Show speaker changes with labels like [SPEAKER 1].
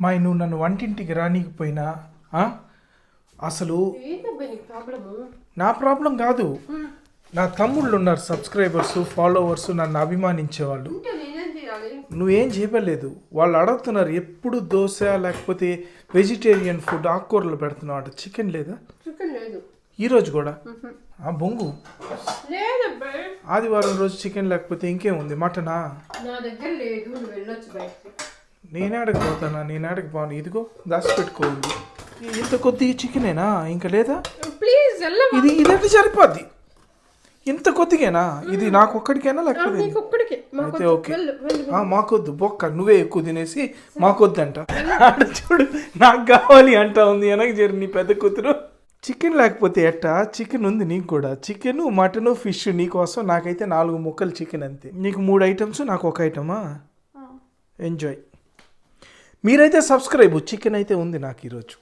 [SPEAKER 1] మా నువ్వు నన్ను వంటింటికి రానీకపోయినా? అసలు నా ప్రాబ్లం కాదు. నా తమ్ముళ్ళు ఉన్నారు సబ్స్క్రైబర్స్ ఫాలోవర్స్ నన్ను అభిమానించేవాళ్ళు. నువ్వేం చేయలేదు వాళ్ళు అడుగుతున్నారు ఎప్పుడు దోశ లేకపోతే వెజిటేరియన్ ఫుడ్ ఆకుకూరలు పెడుతున్నావు చికెన్ లేదా?
[SPEAKER 2] చికెన్ లేదు.
[SPEAKER 1] ఈరోజు కూడా? ఆ బొంగు. ఆదివారం రోజు చికెన్ లేకపోతే ఇంకేముంది? మటనా?
[SPEAKER 2] నా దగ్గర లేదు. నువ్వు వెళ్ళొచ్చు బయటికి
[SPEAKER 1] నేనే అడగపోతానా నేను అడగపోను ఇదిగో దాచిపెట్టుకోండి ఇంత కొద్దిగా చికెనేనా? ఇంకా లేదా?
[SPEAKER 2] ప్లీజ్
[SPEAKER 1] ఇది ఇదంటే సరిపోద్ది. ఇంత కొద్దిగేనా? ఇది నాకు ఒక్కడికేనా లేకపోతే అయితే ఓకే. మాకొద్దు. బొక్క నువ్వే ఎక్కువ తినేసి మాకొద్దు అంట చూడు నాకు కావాలి అంటా ఉంది. వెనక చేరి నీ పెద్ద కూతురు. చికెన్ లేకపోతే ఎట్టా? చికెన్ ఉంది నీకు కూడా. చికెన్ మటన్ ఫిష్ నీకోసం నాకైతే నాలుగు ముక్కలు చికెన్ అంతే. నీకు మూడు ఐటమ్స్ నాకు ఒక ఐటమా? ఎంజాయ్ మీరైతే సబ్స్క్రైబ్. చికెన్ అయితే ఉంది నాకు ఈరోజు.